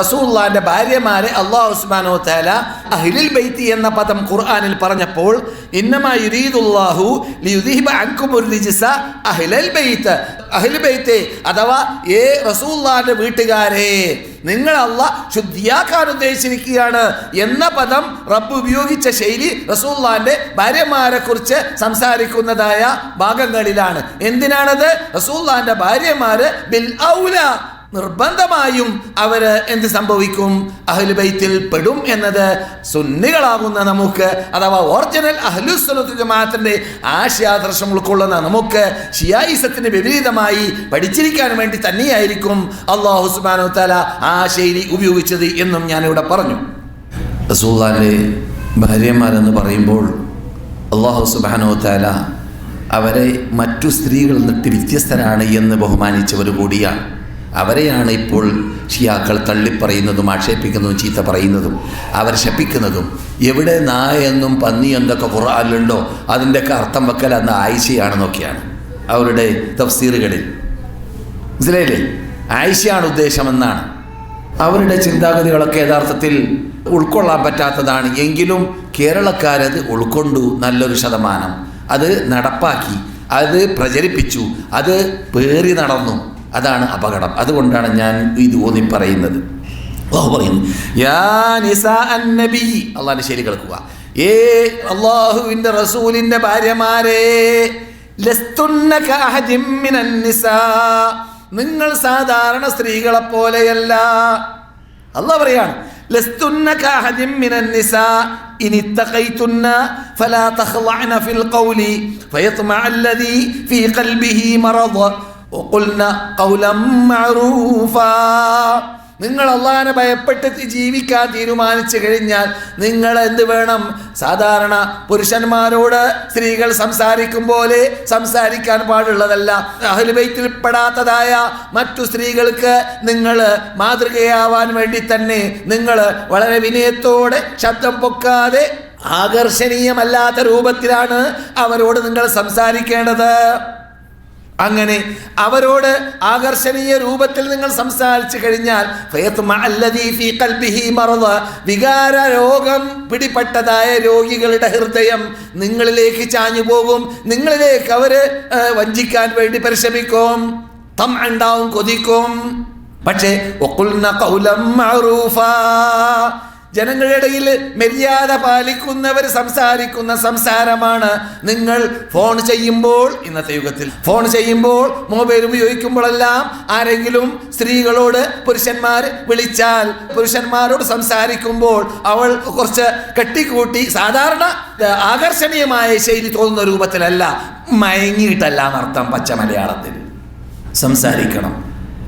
റസൂള്ളാന്റെ ഭാര്യമാരെ അള്ളാഹു ഉസ്മാനോ താല അഹിലിൽ ബൈത്തി എന്ന പദം ഖുർആാനിൽ പറഞ്ഞപ്പോൾ അഥവാ ഏ റസൂള്ളാന്റെ വീട്ടുകാരെ നിങ്ങൾ അല്ല ശുദ്ധിയാക്കാൻ ഉദ്ദേശിച്ചിരിക്കുകയാണ് എന്ന പദം റബ്ബ് ഉപയോഗിച്ച ശൈലി റസൂള്ളാന്റെ ഭാര്യമാരെ കുറിച്ച് സംസാരിക്കുന്നതായ ഭാഗങ്ങളിലാണ്. എന്തിനാണത്? റസൂള്ളാന്റെ ഭാര്യമാര് ബിൽ ഔല നിർബന്ധമായും അവർ എന്ത് സംഭവിക്കും? അഹ്ലുബൈത്തിൽ പെടും എന്നത് സുന്നികളാകുന്ന നമുക്ക് അഥവാ ഓറിജിനൽ അഹ്ലുസ്വലത്ത് ജമാഅത്തിന്റെ ആശയാദർശം ഉൾക്കൊള്ളുന്ന നമുക്ക് ഷിയായിസത്തിന് വിപരീതമായി പഠിച്ചിരിക്കാൻ വേണ്ടി തന്നെയായിരിക്കും അള്ളാഹു സുബാനോ തല ആ ശൈലി ഉപയോഗിച്ചത് എന്നും ഞാനിവിടെ പറഞ്ഞു. റസൂള്ളാന്റെ ഭാര്യമാരെന്ന് പറയുമ്പോൾ അള്ളാഹു സുബാനോ തല അവരെ മറ്റു സ്ത്രീകളിൽ നിന്നിട്ട് വ്യത്യസ്തരാണ് എന്ന് ബഹുമാനിച്ചവർ കൂടിയാണ്. അവരെയാണ് ഇപ്പോൾ ഷിയാക്കൾ തള്ളിപ്പറയുന്നതും ആക്ഷേപിക്കുന്നതും ചീത്ത പറയുന്നതും അവർ ശപിക്കുന്നതും. എവിടെ നായെന്നും പന്നി എന്തൊക്കെ ഖുറാനിലുണ്ടോ അതിന്റെയൊക്കെ അർത്ഥം വെക്കൽ അന്ന് ആയിഷയാണെന്നൊക്കെയാണ് അവരുടെ തഫ്സീറുകളിൽ. മനസ്സിലായില്ലേ? ആയിഷയാണ് ഉദ്ദേശമെന്നാണ്. അവരുടെ ചിന്താഗതികളൊക്കെ യഥാർത്ഥത്തിൽ ഉൾക്കൊള്ളാൻ പറ്റാത്തതാണ്. എങ്കിലും കേരളക്കാരത് ഉൾക്കൊണ്ടു നല്ലൊരു ശതമാനം. അത് നടപ്പാക്കി അത് പ്രചരിപ്പിച്ചു അത് പേറി നടന്നു. അതാണ് അപകടം അതുകൊണ്ടാണ് ഞാൻ ഇത് ഊന്നി പറയുന്നത് അള്ളാഹു പറയുന്നു യാ നിസാ അന്നബി അള്ളാഹിന്റെ ശരി കേൾക്കുക ഏ അള്ളാഹുവിന്റെ റസൂലിന്റെ ഭാര്യമാരെ ലസ്തുന്ന കഅഹദിൻ മിനൻ നിസാ നിങ്ങൾ സാധാരണ സ്ത്രീകളെ പോലെയല്ല അള്ളാഹ് പറയാണ് ലസ്തുന്ന കഅഹദിൻ മിനൻ നിസാ ഇൻ ഇത്തഖൈതുന്ന ഫലാ തഖളഅന ഫിൽ ഖൗലി ഫയത്മഅ അല്ലദീ ഫീ ഖൽബിഹി മറദ് وقلن قولا معروفا നിങ്ങൾ അള്ളാഹിനെ ഭയപ്പെട്ട് ജീവിക്കാൻ തീരുമാനിച്ചു കഴിഞ്ഞാൽ നിങ്ങൾ എന്ത് വേണം? സാധാരണ പുരുഷന്മാരോട് സ്ത്രീകൾ സംസാരിക്കും പോലെ സംസാരിക്കാൻ പാടുള്ളതല്ല. അഹലുബൈത്തിൽ പെടാത്തതായ മറ്റു സ്ത്രീകൾക്ക് നിങ്ങൾ മാതൃകയാവാൻ വേണ്ടി തന്നെ നിങ്ങൾ വളരെ വിനയത്തോടെ ശബ്ദം പൊക്കാതെ ആകർഷണീയമല്ലാത്ത രൂപത്തിലാണ് അവരോട് നിങ്ങൾ സംസാരിക്കേണ്ടത്. അങ്ങനെ അവരോട് ആകർഷണീയ രൂപത്തിൽ നിങ്ങൾ സംസാരിച്ചു കഴിഞ്ഞാൽ വികാര രോഗം പിടിപ്പെട്ടതായ രോഗികളുടെ ഹൃദയം നിങ്ങളിലേക്ക് ചാഞ്ഞു പോകും. നിങ്ങളിലേക്ക് അവർ വഞ്ചിക്കാൻ വേണ്ടി പരിശ്രമിക്കും. തം ഉണ്ടാവും കൊതിക്കും. പക്ഷേ ജനങ്ങളുടെ ഇടയിൽ മര്യാദ പാലിക്കുന്നവർ സംസാരിക്കുന്ന സംസാരമാണ് നിങ്ങൾ ഫോൺ ചെയ്യുമ്പോൾ ഇന്നത്തെ യുഗത്തിൽ. ഫോൺ ചെയ്യുമ്പോൾ മൊബൈൽ ഉപയോഗിക്കുമ്പോഴെല്ലാം ആരെങ്കിലും സ്ത്രീകളോട് പുരുഷന്മാർ വിളിച്ചാൽ പുരുഷന്മാരോട് സംസാരിക്കുമ്പോൾ അവൾ കുറച്ച് കെട്ടിക്കൂട്ടി സാധാരണ ആകർഷണീയമായ ശൈലി തോന്നുന്ന രൂപത്തിലല്ല മയങ്ങിയിട്ടല്ല എന്നർത്ഥം പച്ച മലയാളത്തിൽ. സംസാരിക്കണം.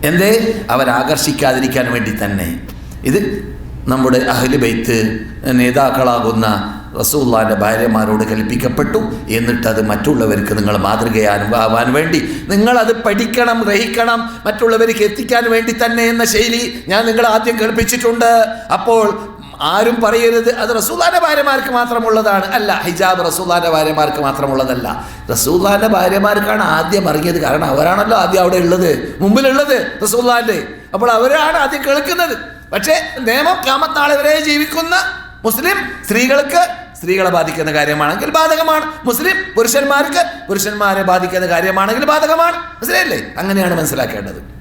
എന്തേ? അവരാകർഷിക്കാതിരിക്കാൻ വേണ്ടി തന്നെ. ഇത് നമ്മുടെ അഹ്ലു ബൈത്ത് നേതാക്കളാകുന്ന റസൂള്ളാന്റെ ഭാര്യമാരോട് കൽപ്പിക്കപ്പെട്ടു. എന്നിട്ട് അത് മറ്റുള്ളവർക്ക് നിങ്ങൾ മാതൃകയാവാൻ വേണ്ടി. നിങ്ങളത് പഠിക്കണം ഗ്രഹിക്കണം മറ്റുള്ളവർക്ക് എത്തിക്കാൻ വേണ്ടി തന്നെ എന്ന ശൈലി ഞാൻ നിങ്ങൾ ആദ്യം കേൾപ്പിച്ചിട്ടുണ്ട്. അപ്പോൾ ആരും പറയരുത്. അത് റസൂല്ലാന്റെ ഭാര്യമാർക്ക് മാത്രമുള്ളതാണ്. അല്ല ഹിജാബ് റസൂല്ലാന്റെ ഭാര്യമാർക്ക് മാത്രമുള്ളതല്ല. റസൂല്ലാന്റെ ഭാര്യമാർക്കാണ് ആദ്യം പറഞ്ഞത് കാരണം അവരാണല്ലോ ആദ്യം അവിടെ ഉള്ളത്. മുമ്പിലുള്ളത് റസൂല്ലാന്റെ അപ്പോൾ അവരാണ് ആദ്യം കേൾക്കുന്നത്. പക്ഷേ നിയമം കാമത്താളെ വരെ ജീവിക്കുന്ന മുസ്ലിം സ്ത്രീകൾക്ക് സ്ത്രീകളെ ബാധിക്കുന്ന കാര്യമാണെങ്കിൽ ബാധകമാണ്. മുസ്ലിം പുരുഷന്മാർക്ക് പുരുഷന്മാരെ ബാധിക്കുന്ന കാര്യമാണെങ്കിൽ ബാധകമാണ്. മനസ്സിലായില്ലേ? അങ്ങനെയാണ് മനസ്സിലാക്കേണ്ടത്.